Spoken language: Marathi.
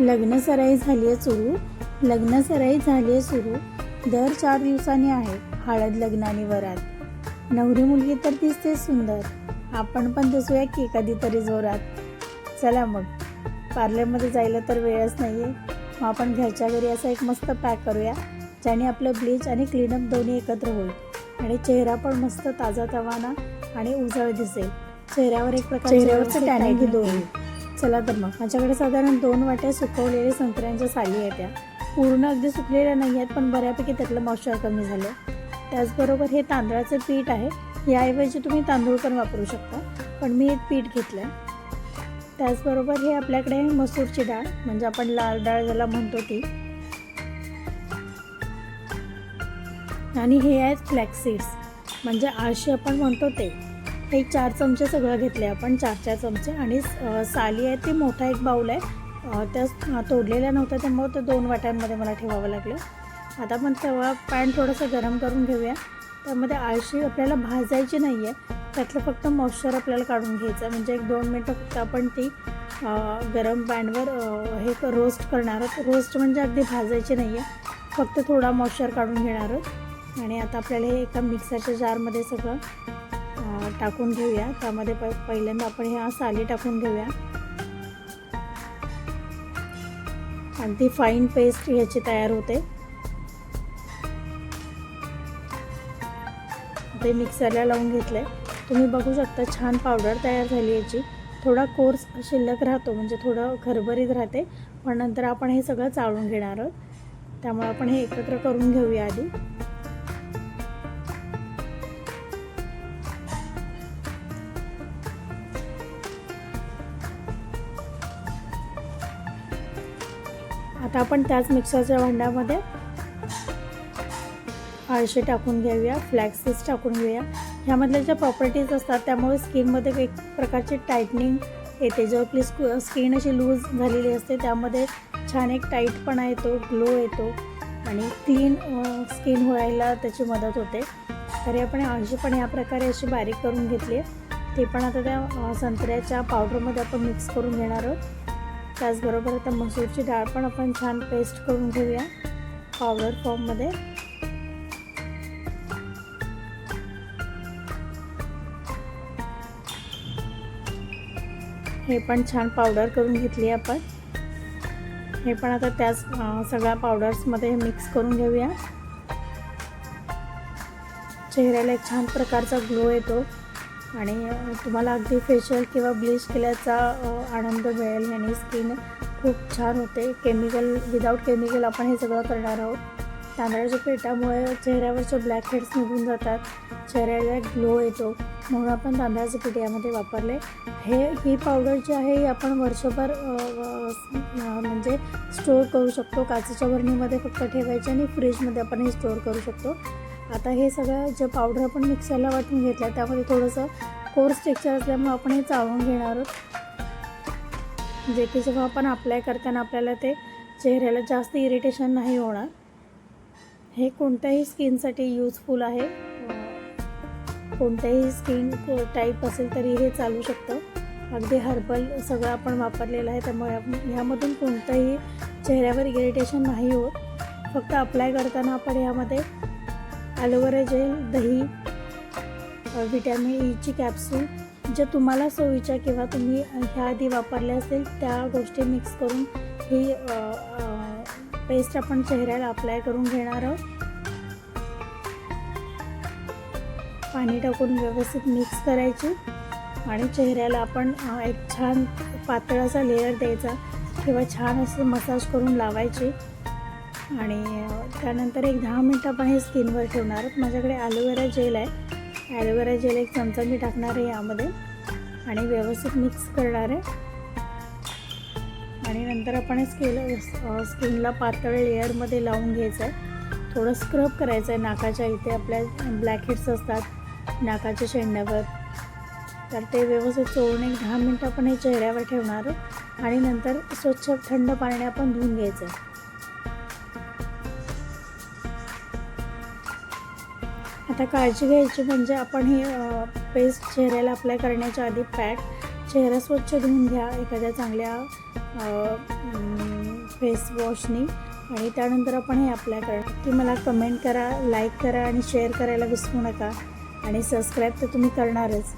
लग्न सराई झाली आहे सुरू. लग्न सराई झाली आहे सुरू. दर चार दिवसांनी आहे हळद लग्न आणि वरात. नवरी मुलगी तर दिसते सुंदर. आपण पण दिसूया की कधीतरी जोरात. चला मग. पार्लरमध्ये जायला तर वेळच नाही आहे मग आपण घरच्या घरी असं एक मस्त पॅक करूया ज्याने आपलं ब्लीच आणि क्लीनअप दोन्ही एकत्र होईल. आणि चेहरा पण मस्त ताजा तवाना आणि उजळ दिसेल. चेहऱ्यावर एक प्रकार चेहऱ्यावरचं टॅनिंग होईल. चला तर मग. माझ्याकडे साधारण दोन वाट्या सुकवलेल्या संत्र्यांच्या साली आहेत त्या. पूर्ण अगदी सुकलेल्या नाही आहेत पण बऱ्यापैकी त्यातलं मॉइश्चर कमी झालं त्याचबरोबर हे तांदळाचं पीठ आहे. याऐवजी तुम्ही तांदूळ पण वापरू शकता. पण मी एक पीठ घेतलं आहे त्याचबरोबर हे आपल्याकडे आहे मसूरची डाळ म्हणजे आपण लाल डाळ ज्याला म्हणतो ती. आणि हे आहेत फ्लॅक्सीड्स म्हणजे आळशी आपण म्हणतो ते. हे चार चमचे सगळं घेतले आपण चार चार चमचे. आणि साली आहे ती मोठा एक बाऊल आहे. त्या तोडलेल्या नव्हत्या त्यामुळे ते दोन वाट्यांमध्ये मला ठेवावं लागलं. आता आपण तवा पॅन थोडंसं गरम करून घेऊया. त्यामध्ये आळशी आपल्याला भाजायची नाही आहे त्यातलं फक्त मॉइश्चर आपल्याला काढून घ्यायचं. आहे म्हणजे एक दोन मिनटं फक्त आपण ती गरम पॅनवर हे रोस्ट करणार आहोत. रोस्ट म्हणजे अगदी भाजायची नाही आहे फक्त थोडा मॉइश्चर काढून घेणार आहोत. आणि आता आपल्याला हे एका मिक्सरच्या जारमध्ये सगळं टाकून घेऊया. त्यामध्ये प पहिल्यांदा आपण ह्या साली टाकून घेऊया. आणि ती फाईन पेस्ट ह्याची तयार होते. ते मिक्सरला लावून घेतलं आहे तुम्ही बघू शकता छान पावडर तयार झाली याची. थोडा कोर्स शिल्लक राहतो म्हणजे थोडं खरबरीत राहते. पण नंतर आपण हे सगळं चाळून घेणार आहोत. त्यामुळे आपण हे एकत्र करून घेऊया आधी. आता आपण त्याच मिक्सरच्या भांड्यामध्ये आळशी टाकून घेऊया फ्लॅक्सीस टाकून घेऊया. ह्यामधल्या ज्या प्रॉपर्टीज असतात त्यामुळे स्किनमध्ये एक प्रकारची टाईटनिंग येते. जेव्हा आपली स्कू स्किन अशी लूज झालेली असते त्यामध्ये छान एक टाईटपणा येतो ग्लो येतो आणि क्लीन स्किन व्हायला त्याची मदत होते. तरी आपण आळशी पण या प्रकारे अशी बारीक करून घेतली आहे. ते पण आता त्या संत्र्याच्या पावडरमध्ये आपण मिक्स करून घेणार आहोत. त्याचबरोबर आता मसूरची डाळ पण आपण छान पेस्ट करून घेऊया. पावडर फॉर्ममध्ये हे पण छान पावडर करून घेतली आपण. हे पण आता त्याच सगळ्या पावडर्समध्ये मिक्स करून घेऊया. चेहऱ्याला एक छान प्रकारचा ग्लो येतो. आणि तुम्हाला अगदी फेशियल किंवा ब्लीच केल्याचा आनंद मिळेल. आणि स्किन खूप छान होते. केमिकल विदाऊट केमिकल आपण हे सगळं करणार आहोत. तांदळाच्या पिठामुळे चेहऱ्यावरच्या ब्लॅक हेड्स निघून जातात. चेहऱ्याला ग्लो येतो. म्हणून आपण तांदळाचं पीठ यामध्ये वापरले. हे ही पावडर जी आहे ही आपण वर्षभर म्हणजे स्टोअर करू शकतो. काचेच्या भरणीमध्ये फक्त ठेवायची आणि फ्रीजमध्ये आपण हे स्टोअर करू शकतो. आता हे सगळं जे पावडर आपण मिक्सरला वाटून घेतलं त्यामध्ये थोडंसं कोर्स टेक्चर असल्यामुळे आपण हे चाळून घेणार आहोत. जे की जेव्हा आपण अप्लाय करताना आपल्याला ते चेहऱ्याला जास्त इरिटेशन नाही होणार. हे कोणत्याही स्किनसाठी यूजफुल आहे. कोणत्याही स्किन टाईप असेल तरी हे चालू शकतं. अगदी हर्बल सगळं आपण वापरलेलं आहे त्यामुळे यामधून ह्यामधून कोणतंही चेहऱ्यावर इरिटेशन नाही होत. फक्त अप्लाय करताना आपण ह्यामध्ये ॲलोवेरा जेल दही विटॅमिन ईची कॅप्सूल ज्या तुम्हाला सोयीच्या किंवा तुम्ही ह्या आधी वापरल्या असेल त्या गोष्टी मिक्स करून ही पेस्ट आपण चेहऱ्याला अप्लाय करून घेणार आहोत. पाणी टाकून व्यवस्थित मिक्स करायची आणि चेहऱ्याला आपण एक छान पातळ असा लेअर द्यायचा किंवा छान असं मसाज करून लावायची. आणि त्यानंतर एक दहा मिनटं आपण हे स्किनवर ठेवणार माझ्याकडे ॲलोवेरा जेल आहे. ॲलोवेरा जेल एक चमचा मी टाकणार आहे यामध्ये. आणि व्यवस्थित मिक्स करणार आहे. आणि नंतर आपण स्किन स्किनला पातळ लेअरमध्ये लावून घ्यायचं आहे थोडं स्क्रब करायचं आहे नाकाच्या इथे. आपल्या ब्लॅक हेड्स असतात नाकाच्या शेंड्यावर. तर ते व्यवस्थित चोळून एक दहा मिनटं आपण हे चेहऱ्यावर ठेवणार आणि नंतर स्वच्छ थंड पाण्याने आपण धुवून घ्यायचं आहे आता काळजी घ्यायची म्हणजे आपण हे पेस्ट चेहऱ्याला अप्लाय करण्याच्या आधी पॅक चेहरा स्वच्छ धुवून घ्या एखाद्या चांगल्या फेसवॉशनी फेस वॉशनी आणि त्यानंतर आपण हे अप्लाय करा. की मला कमेंट करा लाईक करा आणि शेअर करायला विसरू नका. आणि सबस्क्राईब तर तुम्ही करणारच.